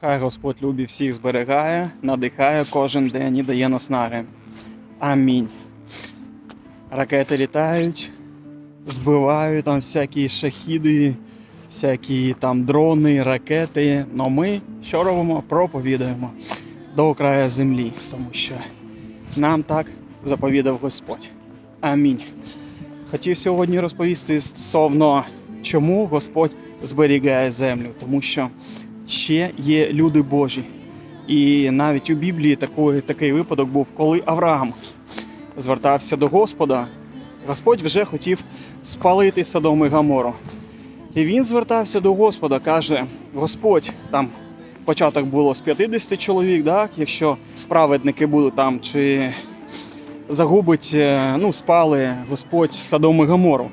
Хай Господь любі всіх зберігає, надихає кожен день і дає наснаги. Амінь. Ракети літають, збивають там всякі шахіди, всякі там дрони, ракети. Но ми що робимо? Проповідуємо до краю землі, тому що нам так заповідав Господь. Амінь. Хотів сьогодні розповісти стосовно чому Господь зберігає землю, тому що ще є люди Божі. І навіть у Біблії такий, такий випадок був, коли Авраам звертався до Господа, Господь вже хотів спалити Содом і Гамору. І він звертався до Господа, каже: Господь, там початок було з 50 чоловік, так? якщо праведники будуть там, чи загубить, е, ну, спали Господь Содом і Гамору.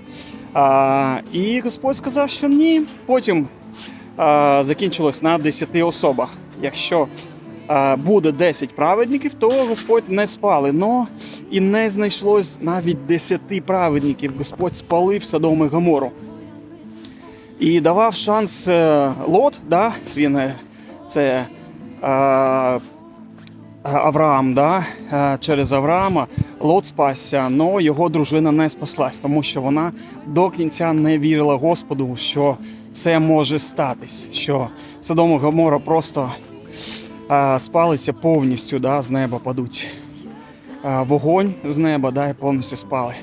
А, і Господь сказав, що ні. Потім закінчилось на 10 особах. Якщо буде 10 праведників, то Господь не спали. Но і не знайшлось навіть 10 праведників. Господь спалив Содом і Гамору. І давав шанс е, Лот, да? він е, це Авраам, да? е, через Авраама Лот спасся, але його дружина не спаслась, тому що вона до кінця не вірила Господу, що це може статись, що Содом і Гомора просто е, спалиться повністю, да? з неба падуть. Е, вогонь з неба да? і повністю спали.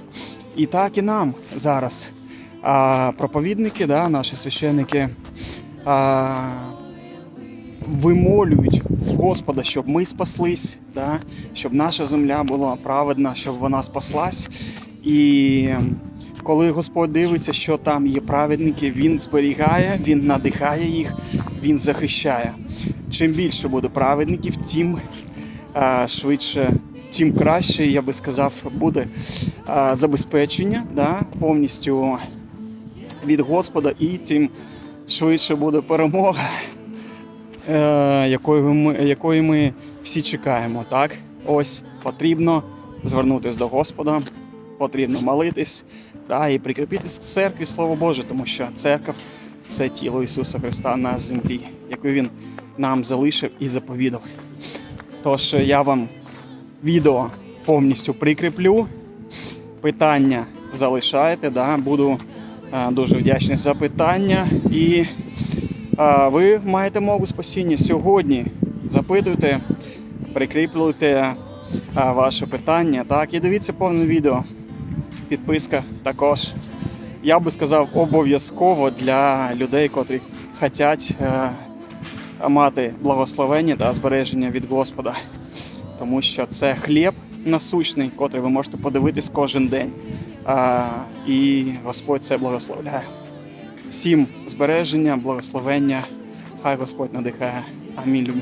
І так і нам зараз. Проповідники, да, наші священники, вимолюють Господа, щоб ми спаслись, да, щоб наша земля була праведна, щоб вона спаслась. І коли Господь дивиться, що там є праведники, Він зберігає, Він надихає їх, Він захищає. Чим більше буде праведників, тим а, швидше, тим краще, я би сказав, буде а, забезпечення да, повністю від Господа, і тим швидше буде перемога, е, якої ми, якої ми всі чекаємо. Так? Ось потрібно звернутися до Господа, потрібно молитись да, і прикріпитись к церкві, Слово Боже, тому що церква це тіло Ісуса Христа на землі, яке Він нам залишив і заповідав. Тож я вам відео повністю прикріплю. Питання залишайте, да, буду Е, Дуже вдячний за питання. І е, ви маєте мову спасіння сьогодні. Запитуйте, прикріплюйте ваше питання. Так, і дивіться повне відео. Підписка також. Я би сказав, обов'язково для людей, котрі хочуть е, мати благословення та збереження від Господа. Тому що це хліб насущний, котрий ви можете подивитись кожен день. А, і Господь це благословляє. Всім збереження, благословення. Хай Господь надихає. Амінь.